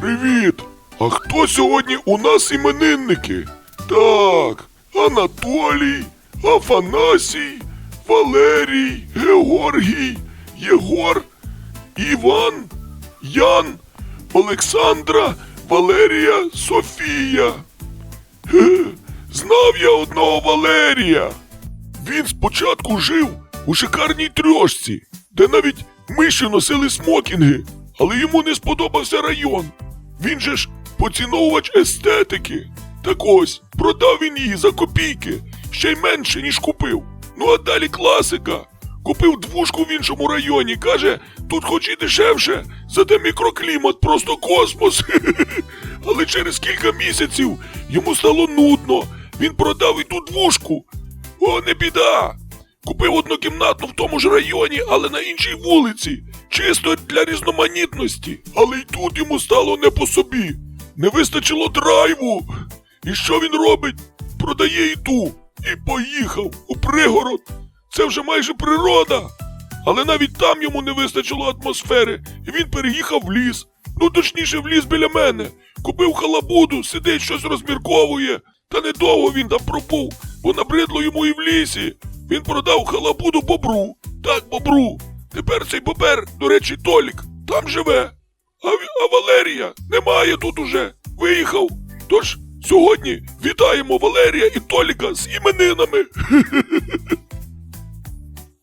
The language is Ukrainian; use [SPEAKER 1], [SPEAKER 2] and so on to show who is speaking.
[SPEAKER 1] Привіт! А хто сьогодні у нас іменинники? Так, Анатолій, Афанасій, Валерій, Георгій, Єгор, Іван, Ян, Олександра, Валерія, Софія. Ге, Знав я одного Валерія. Він спочатку жив у шикарній трьошці, де навіть миші носили смокінги, але йому не сподобався район. Він же ж поціновувач естетики. Так ось, продав він її за копійки, ще й менше, ніж купив. Ну а далі класика. Купив двушку в іншому районі, каже, тут хоч і дешевше, зате мікроклімат просто космос. Але через кілька місяців йому стало нудно. Він продав і ту двушку. О, не біда. Купив однокімнатну в тому ж районі, але на іншій вулиці. Чисто для різноманітності. Але й тут йому стало не по собі. Не вистачило драйву. І що він робить? Продає і ту. І поїхав у пригород. Це вже майже природа. Але навіть там йому не вистачило атмосфери, і він переїхав в ліс. Ну, точніше, в ліс біля мене. Купив халабуду, сидить, щось розмірковує. Та недовго він там пробув, бо набридло йому і в лісі. Він продав халабуду бобру. Так, бобру. Тепер цей бобер, до речі, Толік, там живе. А, а Валерія немає тут уже. Виїхав. Тож сьогодні вітаємо Валерія і Толіка з іменинами.